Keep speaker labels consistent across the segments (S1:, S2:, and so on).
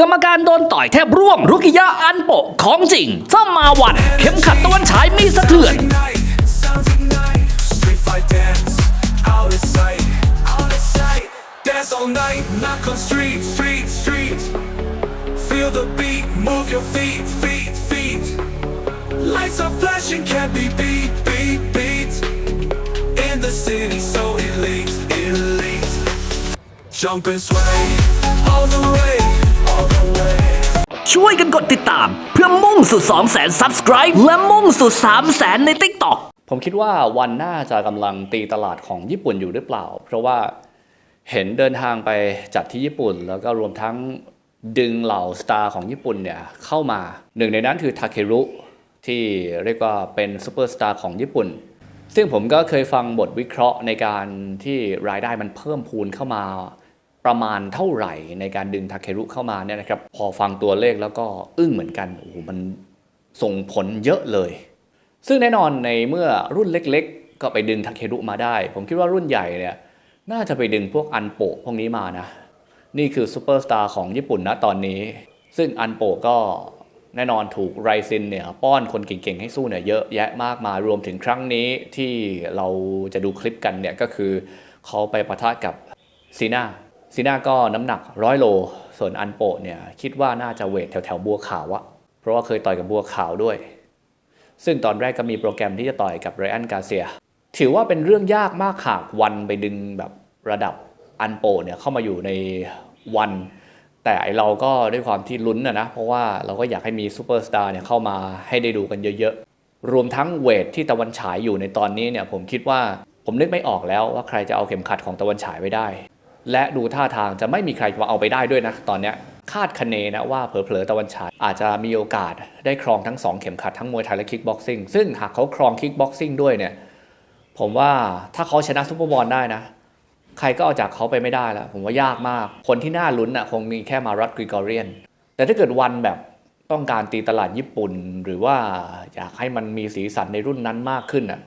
S1: กรรมการโดนต่อยแทบร่วงรุกิยะอันโปะของจริงถ้ามาวัน เข็มขัดตะวันฉายมีสะเทือน
S2: Night, sounds ignite. Street fight dance, out of sight, out of sight. Dance all night, knock on street, street, street. Feel the beat, move your feet, feet, feet. Lights are flashing, can't be beat, beat, beat. In the city, so elite, elite. Jump and sway, all the way, all the way.
S1: ช่วยกันกดติดตาม เพื่อมุ่งสู่ 2 0 0 0 0 0 subscribe และมุ่งสู่ 3 0 0 0 0 0 ใน TikTok ผมคิดว่าวันหน่าจะกำลังตีตลาดของญี่ปุ่นอยู่หรือเปล่า เพราะว่าเห็นเดินทางไปจัดที่ญี่ปุ่น แล้วก็รวมทั้งดึงเหล่าสตาร์ของญี่ปุ่นเนี่ยเข้ามาหนึ่งในนั้นคือทาเครุที่เรียกว่าเป็นซูเปอร์สตาร์ของญี่ปุ่น ซึ่งผมก็เคยฟังบทวิเคราะห์ในการที่รายได้มันเพิ่มพูนเข้ามา ประมาณเท่าไหร่ในการดึงทาเครุเข้ามาเนี่ยนะครับ พอฟังตัวเลขแล้วก็อึ้งเหมือนกันโอ้โหมันส่งผลเยอะเลย ซึ่งแน่นอนในเมื่อรุ่นเล็กๆ ก็ไปดึงทาเครุมาได้ ผมคิดว่ารุ่นใหญ่เนี่ยน่าจะไปดึงพวกอันโปะพวกนี้มานะ นี่คือซูเปอร์สตาร์ของญี่ปุ่นนะตอนนี้ ซึ่งอันโปะก็แน่นอนถูกไรซินเนี่ยป้อนคนเก่งๆ ให้สู้เนี่ยเยอะแยะมากมายรวมถึงครั้งนี้ที่เราจะดูคลิปกันเนี่ยก็คือเขาไปปะทะกับซีน่า ซีน่าก็น้ำหนักร้อยโล ส่วนอันโปะเนี่ยคิดว่าน่าจะเวทแถวๆบัวขาวอะเพราะว่าเคยต่อยกับบัวขาวด้วย ซึ่งตอนแรกก็มีโปรแกรมที่จะต่อยกับไรอันกาเซีย ถือว่าเป็นเรื่องยากมากหากวันไปดึงแบบระดับอันโปะเนี่ยเข้ามาอยู่ในวันแต่ไอเราก็ด้วยความที่ลุ้นนะนะ เพราะว่าเราก็อยากให้มีซูเปอร์สตาร์เนี่ยเข้ามาให้ได้ดูกันเยอะๆ รวมทั้งเวทที่ตะวันฉายอยู่ในตอนนี้เนี่ยผมคิดว่าผมนึกไม่ออกแล้วว่าใครจะเอาเข็มขัดของตะวันฉายไว้ได้ และดูท่าทางจะไม่มีใครมาเอาไปได้ด้วยนะตอนนี้คาดคะเนนะว่าเผลอๆตะวันฉายอาจจะมีโอกาสได้ครองทั้งสองเข็มขัดทั้งมวยไทยและคิกบ็อกซิ่งซึ่งหากเขาครองคิกบ็อกซิ่งด้วยเนี่ยผมว่าถ้าเขาชนะซุปเปอร์บอลได้นะ ใครก็เอาจากเขาไปไม่ได้แล้ว ผมว่ายากมาก คนที่น่าลุ้นอะคงมีแค่มารัตกริกอเรียน แต่ถ้าเกิดวันแบบต้องการตีตลาดญี่ปุ่น หรือว่าอยากให้มันมีสีสันในรุ่นนั้นมากขึ้นอะ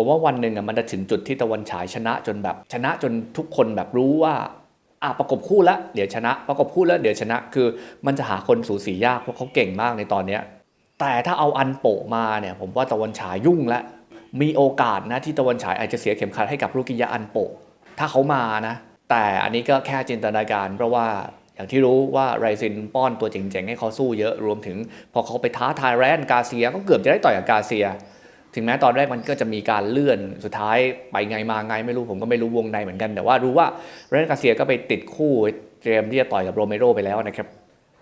S1: ผมว่าวันหนึ่งอะมันจะถึงจุดที่ตะวันฉายชนะจนแบบชนะจนทุกคนแบบรู้ว่าอะประกบคู่แล้วเดี๋ยวชนะ ประกบคู่แล้วเดี๋ยวชนะ คือมันจะหาคนสูสียากเพราะเขาเก่งมากในตอนเนี้ยแต่ถ้าเอาอันโปะมาเนี่ยผมว่าตะวันฉายยุ่งแล้วมีโอกาสนะที่ตะวันฉายอาจจะเสียเข็มขัดให้กับรุกิยะอันโปะถ้าเขามานะ แต่อันนี้ก็แค่จินตนาการ เพราะว่าอย่างที่รู้ว่าไรซินป้อนตัวเจ๋งๆให้เขาสู้เยอะรวมถึง พอเขาไปท้าทายแรนกาเซียก็เกือบจะได้ต่อยกับกาเซีย ถึงแม้ตอนแรกมันก็จะมีการเลื่อนสุดท้ายไปไงมาไงไม่รู้ผมก็ไม่รู้วงในเหมือนกัน แต่ว่ารู้ว่าแรนกาเซียก็ไปติดคู่เตรียมที่จะต่อยกับโรเมโรไปแล้วนะครับ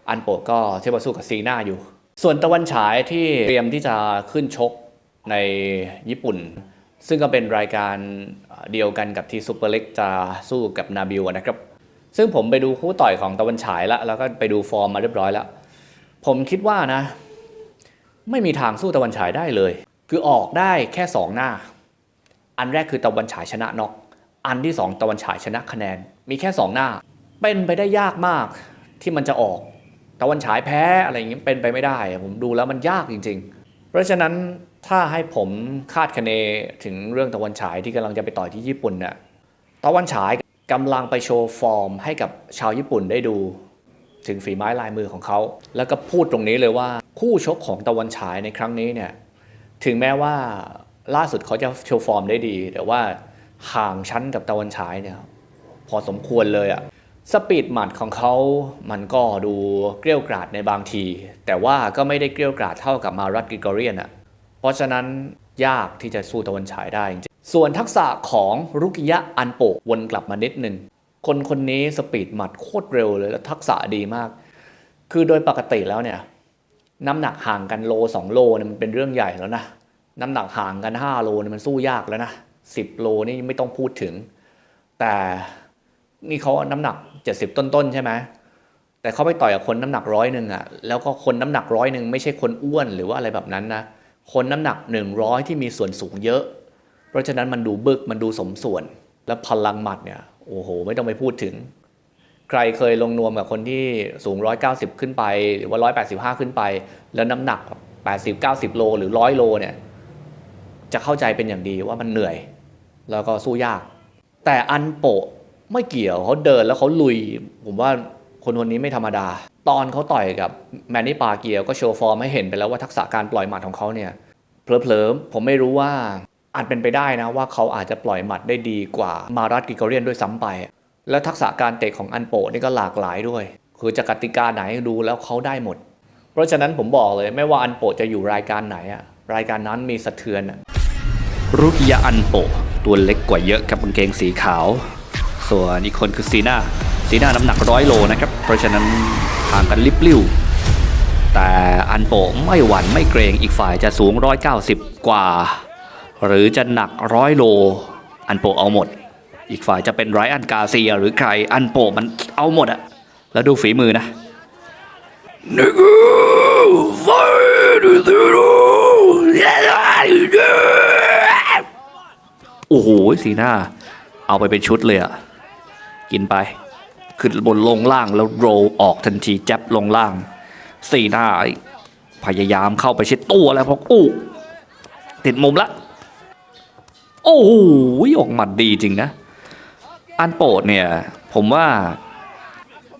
S1: อันโปก็เทียบสู้กับซีน่าอยู่ ส่วนตะวันฉายที่เตรียมที่จะขึ้นชกในญี่ปุ่น ซึ่งก็เป็นรายการเดียวกันกับที่ซูเปอร์เล็กจะสู้กับนาบิวนะครับ ซึ่งผมไปดูคู่ต่อยของตะวันฉายแล้วแล้วก็ไปดูฟอร์มมาเรียบร้อยแล้วผมคิดว่านะ ไม่มีทางสู้ตะวันฉายได้เลย คือออกได้แค่ 2 หน้า อันแรกคือตะวันฉายชนะน็อกอันที่ 2 ตะวันฉายชนะคะแนน มีแค่ 2 หน้า เป็นไปได้ยากมากที่มันจะออก ตะวันฉายแพ้อะไรอย่างนี้เป็นไปไม่ได้ ผมดูแล้วมันยากจริง ๆ เพราะฉะนั้นถ้าให้ผมคาดคะเนถึงเรื่องตะวันฉายที่กำลังจะไปต่อยที่ญี่ปุ่นน่ะตะวันฉายกำลังไปโชว์ฟอร์มให้กับชาวญี่ปุ่นได้ดู ถึงฝีไม้ลายมือของเขา แล้วก็พูดตรงนี้เลยว่าคู่ชกของตะวันฉายในครั้งนี้เนี่ย ถึงแม้ว่าล่าสุดเขาจะโชว์ฟอร์มได้ดี แต่ว่าห่างชั้นกับตะวันฉายเนี่ยพอสมควรเลยอะสปีดหมัดของเขามันก็ดูเกลี้ยวกราดในบางที แต่ว่าก็ไม่ได้เกลี้ยวกราดเท่ากับมารัตกริกอเรียนอะเพราะฉะนั้นยากที่จะสู้ตะวันฉายได้จริงส่วนทักษะของรุกิยะอันโปะวนกลับมานิดนึง คนคนนี้สปีดหมัดโคตรเร็วเลยแล้วทักษะดีมาก คือโดยปกติแล้วเนี่ย น้ำหนักห่างกันโลสองโลเนี่ยมันเป็นเรื่องใหญ่แล้วนะ น้ำหนักห่างกัน 5 โลเนี่ยมันสู้ยากแล้วนะ10 โลนี่ไม่ต้องพูดถึง แต่นี่เขาน้ำหนัก 70 ต้นๆใช่ไหมแต่เขาไปต่อยกับคนน้ำหนักร้อยหนึ่งอะแล้วก็คนน้ำหนักร้อยหนึ่งไม่ใช่คนอ้วนหรือว่าอะไรแบบนั้นนะคนน้ำหนัก 100 ที่มีส่วนสูงเยอะ เพราะฉะนั้นมันดูบึกมันดูสมส่วน แล้วพลังหมัดเนี่ยโอ้โห ไม่ต้องไปพูดถึง ใครเคยลงนวมกับคนที่สูง 190 ขึ้นไป หรือว่า 185 ขึ้นไป แล้วน้ำหนัก 80 90 โลหรือ 100 โลเนี่ยจะเข้าใจเป็นอย่างดีว่ามันเหนื่อย แล้วก็สู้ยาก แต่อันโปะไม่เกี่ยวเขาเดินแล้วเขาลุย ผมว่าคนคนนี้ไม่ธรรมดา ตอนเขาต่อยกับแมนนี่ปาเกียวก็โชว์ฟอร์มให้เห็นไปแล้วว่าทักษะการปล่อยหมัดของเขาเนี่ยเพลอๆผมไม่รู้ว่าอาจเป็นไปได้นะว่าเขาอาจจะปล่อยหมัดได้ดีกว่ามารัตกิโกเรียนด้วยซ้ำไป แล้วทักษะการเตะของอันโปนี่ก็หลากหลายด้วย คือจะกติกาไหนดูแล้วเขาได้หมด เพราะฉะนั้นผมบอกเลยไม่ว่าอันโปจะอยู่รายการไหนอะรายการนั้นมีสะเทือนอะรุกยาอันโปตัวเล็กกว่าเยอะกับกางเกงสีขาว ส่วนอีกคนคือซีน่าซีน่าน้ำหนักร้อยโลนะครับ เพราะฉะนั้นห่างกันลิบลิ่วแต่อันโปไม่หวั่นไม่เกรงอีกฝ่ายจะสูง 190 กว่า หรือจะหนักร้อยโล อันโปเอาหมด อีกฝ่ายจะเป็นไรอันกาเซียหรือใครอันโปมันเอาหมดอะแล้วดูฝีมือนะโอ้โหสีหน้า เอาไปเป็นชุดเลยอะกินไป ขึ้นบนลงล่างแล้วโรออกทันทีแจ็บลงล่าง สีหน้า พยายามเข้าไปชิดตัวแล้วพออู้ติดมุมละ โอ้โหออกหมัดดีจริงนะ อันโปรดเนี่ย ผมว่า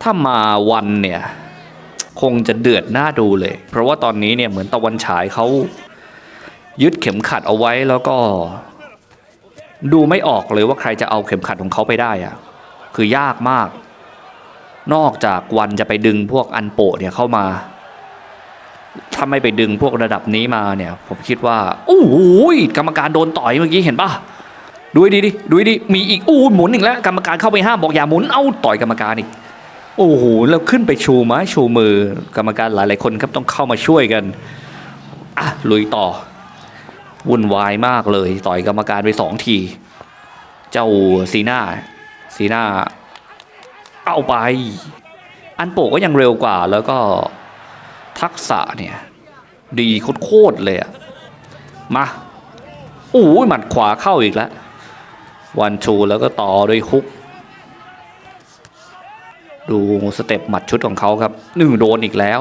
S1: ถ้ามาวันเนี่ย คงจะเดือดหน้าดูเลย เพราะว่าตอนนี้เนี่ยเหมือนตะวันฉายเขายึดเข็มขัดเอาไว้แล้วก็ ดูไม่ออกเลยว่าใครจะเอาเข็มขัดของเขาไปได้อะคือยากมาก นอกจากวันจะไปดึงพวกอันโปะเนี่ยเข้ามาถ้าไม่ไปดึงพวกระดับนี้มาเนี่ย ผมคิดว่าโอ้โหกรรมการโดนต่อยเมื่อกี้เห็นปะ ดูให้ดีดิดูให้ดีมีอีกอู้หมุนอีกแล้วกรรมการเข้าไปห้ามบอกอย่าหมุนเอาต่อยกรรมการอีกโอ้โหแล้วขึ้นไปชูไม้ชูมือกรรมการหลายๆคนครับต้องเข้ามาช่วยกันอะลุยต่อวุ่นวายมากเลย ต่อยกรรมการไปสองที เจ้าซีน่าซีน่าเอาไป อันโปก็ยังเร็วกว่าแล้วก็ทักษะเนี่ย ดีโคตรเลยอะมาโอ้ยหมัดขวาเข้าอีกแล้ว วันชูแล้วก็ต่อด้วยฮุก ดูสเต็ปหมัดชุดของเขาครับหนึ่งโดนอีกแล้ว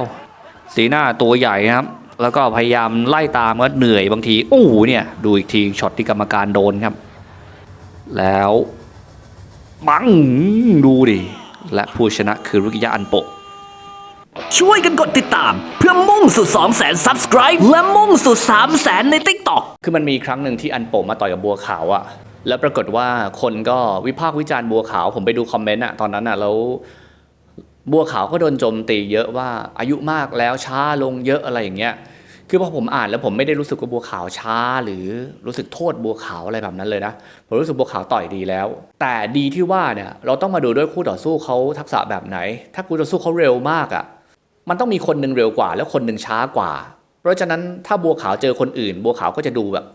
S1: สีหน้าตัวใหญ่นะครับ แล้วก็พยายามไล่ตามก็เหนื่อยบางทีโอ้โหเนี่ยดูอีกทีช็อตที่กรรมการโดนครับ แล้วบังดูดิ และผู้ชนะคือรุกิยะอันโปะช่วยกันกดติดตาม เพื่อมุ่งสู่2 0 0 0 0 0 subscribe และมุ่งสู่3 0 0 0 0 0 ใน TikTok คือมันมีครั้งหนึ่งที่อันโปะมาต่อยกับบัวขาวอะ แล้วปรากฏว่าคนก็วิพากษ์วิจารณ์บัวขาว ผมไปดูคอมเมนต์อะตอนนั้นอะแล้วบัวขาวก็โดนโจมตีเยอะว่าอายุมากแล้วช้าลงเยอะอะไรอย่างเงี้ยคือพอผมอ่านแล้วผมไม่ได้รู้สึกว่าบัวขาวช้า หรือรู้สึกโทษบัวขาวอะไรแบบนั้นเลยนะผมรู้สึกบัวขาวต่อยดีแล้ว แต่ดีที่ว่าเนี่ยเราต้องมาดูด้วยคู่ต่อสู้เขาทักษะแบบไหน ถ้าคู่ต่อสู้เขาเร็วมากอะ่ะมันต้องมีคนหนึ่งเร็วกว่า แล้วคนหนึ่งช้ากว่า เพราะฉะนั้นถ้าบัวขาวเจอคนอื่น บัวขาวก็จะดูแบบ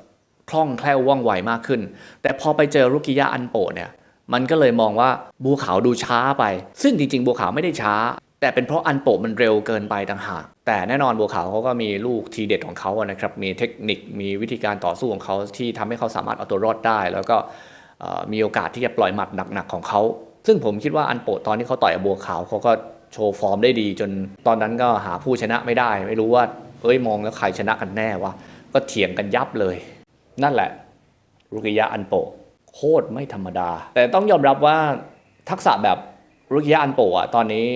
S1: คล่องแคล่วว่องไวมากขึ้น แต่พอไปเจอรุกิยะอันโปะเนี่ยมันก็เลยมองว่าบัวขาวดูช้าไป ซึ่งจริงๆบัวขาวไม่ได้ช้า แต่เป็นเพราะอันโปะมันเร็วเกินไปต่างหากแต่แน่นอนบัวขาวเขาก็มีลูกทีเด็ดของเขาอะนะครับ มีเทคนิคมีวิธีการต่อสู้ของเขาที่ทำให้เขาสามารถเอาตัวรอดได้ แล้วก็มีโอกาสที่จะปล่อยหมัดหนักๆของเขา ซึ่งผมคิดว่าอันโปะตอนที่เขาต่อยบบัวขาวเขาก็โชว์ฟอร์มได้ดี จนตอนนั้นก็หาผู้ชนะไม่ได้ ไม่รู้ว่าเอ้ยมองแล้วใครชนะกันแน่วะก็เถียงกันยับเลย นั่นแหละ รุกิยะอันโปโคตรไม่ธรรมดา แต่ต้องยอมรับว่าทักษะแบบรุกิยะอันโปะอะตอนนี้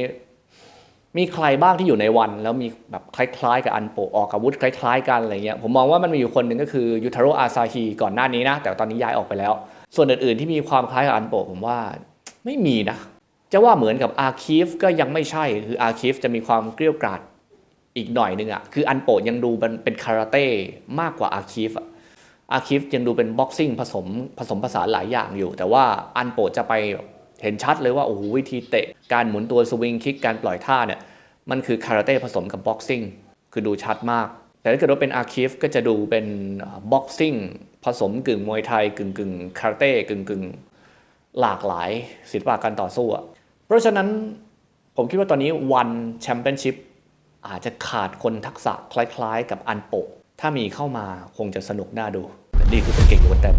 S1: มีใครบ้างที่อยู่ในวัน แล้วมีแบบคล้ายๆ กับอันโปออกอาวุธคล้ายๆ กันอะไรเงี้ยผมมองว่ามันมีอยู่คนหนึ่งก็คือยูทาโรอาซาฮิก่อนหน้านี้นะ แต่ตอนนี้ย้ายออกไปแล้ว ส่วนอื่นๆที่มีความคล้ายกับอันโปผมว่าไม่มีนะจะว่าเหมือนกับอาคีฟก็ยังไม่ใช่คืออาคีฟจะมีความเกลี้ยวกราดอีกหน่อยนึงอะคืออันโปยังดูเป็นเป็นคาราเต้มากกว่าอาคีฟอะ อาคิฟยังดูเป็นบ็อกซิ่งผสมผสมผสานหลายอย่างอยู่ แต่ว่าอันโปรดจะไปเห็นชัดเลยว่าโอ้โหวิธีเตะ การหมุนตัวสวิงคิกการปล่อยท่าเนี่ยมันคือคาราเต้ผสมกับบ็อกซิ่งคือดูชัดมาก แต่ถ้าเกิดว่าเป็นอาคิฟก็จะดูเป็นบ็อกซิ่งผสมกึ่งมวยไทยกึ่งกึ่งคาราเต้กึ่งกึ่งหลากหลายศิลปะการต่อสู้อะเพราะฉะนั้นผมคิดว่าตอนนี้วันแชมเปี้ยนชิพอาจจะขาดคนทักษะคล้ายๆ กับอันโป ถ้ามีเข้ามาคงจะสนุกน่าดู แต่นี่คือเป็นเก่งอยู่บนเต็ม